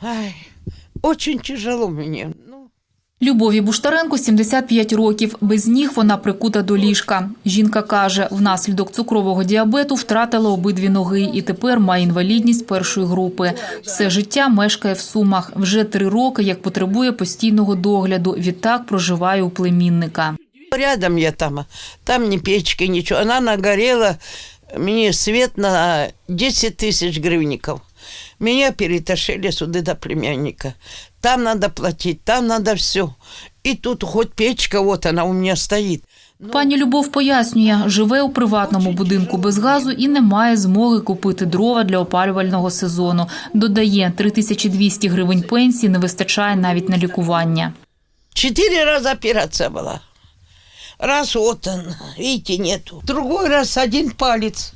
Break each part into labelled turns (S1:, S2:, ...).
S1: Ай, очень тяжело мне. Ну,
S2: Любові Буштаренко 75 років. Без ніг вона прикута до ліжка. Жінка каже, внаслідок цукрового діабету втратила обидві ноги і тепер має інвалідність першої групи. Все життя мешкає в Сумах. Вже три роки, як потребує постійного догляду. Відтак проживає у племінника.
S1: рядом я там, там ни печки, ничего. Она нагорела, мне свет на 10 тысяч гривников. Меня перетащили сюда до племянника. Там надо платить, там надо все. И тут хоть печка, вот она у меня стоит.
S2: Пані Любов пояснює, живе у приватному будинку без газу і не має змоги купити дрова для опалювального сезону. Додає, 3200 гривень пенсії не вистачає навіть на лікування.
S1: Четыре раза операция была. Раз вот он, видите, нету. Другой раз один палец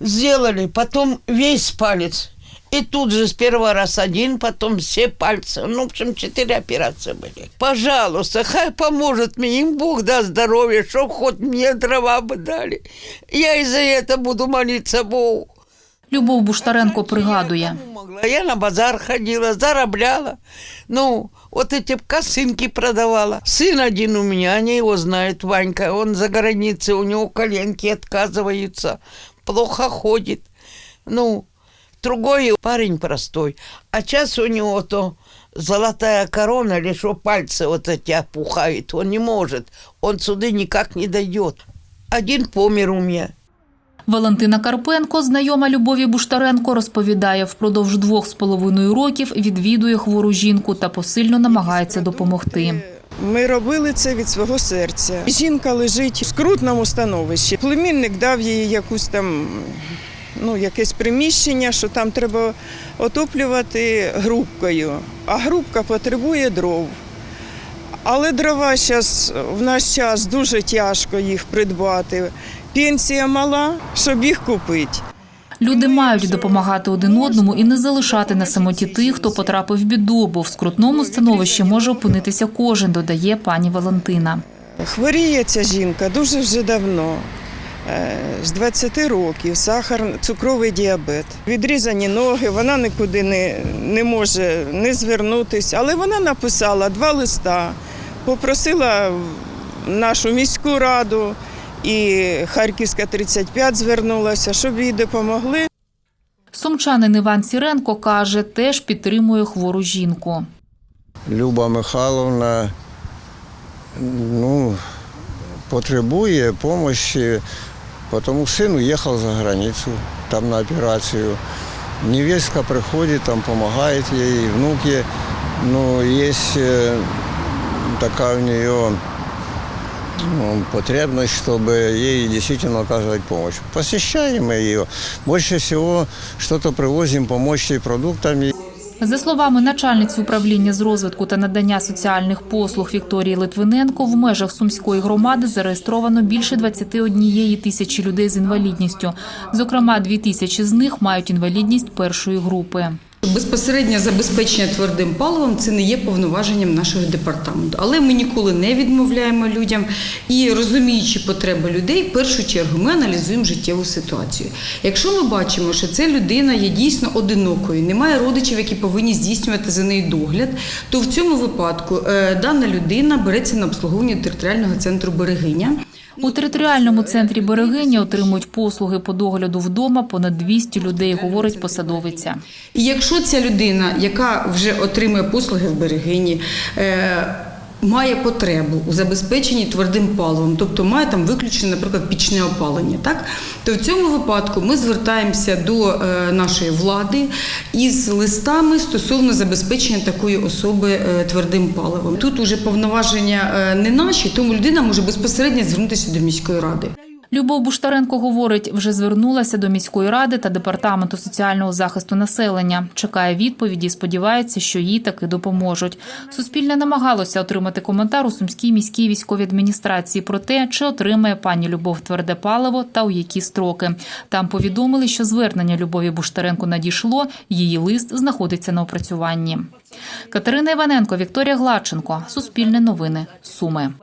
S1: сделали, потом весь палец. И тут же с первого раз один, потом все пальцы. Ну, в общем, четыре операции были. Пожалуйста, хай поможет мне, им Бог даст здоровье, чтоб хоть мне дрова бы дали. Я и за это буду молиться Богу.
S2: Любов Буштаренко пригадує.
S1: Кому могла? Я на базар ходила, заробляла. Ну, вот эти косынки продавала. Сын один у меня, они его знают, Ванька. Он за границей, у него коленки отказываются. Плохо ходит. Ну, другой парень простой. А сейчас у него то золотая корона, лишь что пальцы вот эти опухают. Он не может. Он сюда никак не дойдет. Один помер у меня.
S2: Валентина Карпенко, знайома Любові Буштаренко, розповідає, впродовж двох з половиною років відвідує хвору жінку та посильно намагається допомогти.
S3: Ми робили це від свого серця. Жінка лежить в скрутному становищі. Племінник дав їй якусь там, ну, якесь приміщення, що там треба отоплювати грубкою. А грубка потребує дров. Але дрова зараз в наш час дуже тяжко їх придбати. Пенсія мала, щоб їх купити.
S2: Люди мають допомагати один одному і не залишати на самоті тих, хто потрапив в біду, бо в скрутному становищі може опинитися кожен, додає пані Валентина.
S3: Хворіє ця жінка дуже вже давно. е, З 20 років, сахар, цукровий діабет. Відрізані ноги, вона нікуди не, не може не звернутися. Але вона написала два листа, попросила нашу міську раду і Харківська 35 звернулася, щоб їй допомогли.
S2: Сумчанин Іван Сіренко каже, теж підтримує хвору жінку.
S4: Люба Михайловна ну, потребує допомоги, тому син уїхав за границю там на операцію. Невестка приходить, там допомагає їй, внуки. Ну, є е, така у нее ну, потребность, чтобы ей действительно оказывать помощь. Посещаем ее. Больше всего что-то привозим, помочь ей продуктами.
S2: За словами начальниці управління з розвитку та надання соціальних послуг Вікторії Литвиненко, в межах сумської громади зареєстровано більше 21 тисячі людей з інвалідністю. Зокрема, 2 тисячі з них мають інвалідність першої групи.
S5: Безпосереднє забезпечення твердим паливом це не є повноваженням нашого департаменту, але ми ніколи не відмовляємо людям і розуміючи потреби людей, в першу чергу ми аналізуємо життєву ситуацію. Якщо ми бачимо, що ця людина є дійсно одинокою, немає родичів, які повинні здійснювати за нею догляд, то в цьому випадку е, дана людина береться на обслуговування територіального центру берегиня.
S2: У територіальному центрі берегині отримують послуги по догляду вдома понад 200 людей, говорить посадовиця.
S5: Якщо ця людина, яка вже отримує послуги в берегині, е, має потребу у забезпеченні твердим паливом, тобто має там виключене, наприклад, пічне опалення, так то в цьому випадку ми звертаємося до е, нашої влади із листами стосовно забезпечення такої особи е, твердим паливом. Тут уже повноваження е, не наші, тому людина може безпосередньо звернутися до міської ради.
S2: Любов Буштаренко говорить, вже звернулася до міської ради та департаменту соціального захисту населення. Чекає відповіді. Сподівається, що їй таки допоможуть. Суспільне намагалося отримати коментар у сумській міській військовій адміністрації про те, чи отримає пані Любов тверде паливо та у які строки. Там повідомили, що звернення Любові Буштаренко надійшло. Її лист знаходиться на опрацюванні. Катерина Іваненко, Вікторія Гладченко. Суспільне новини. Суми.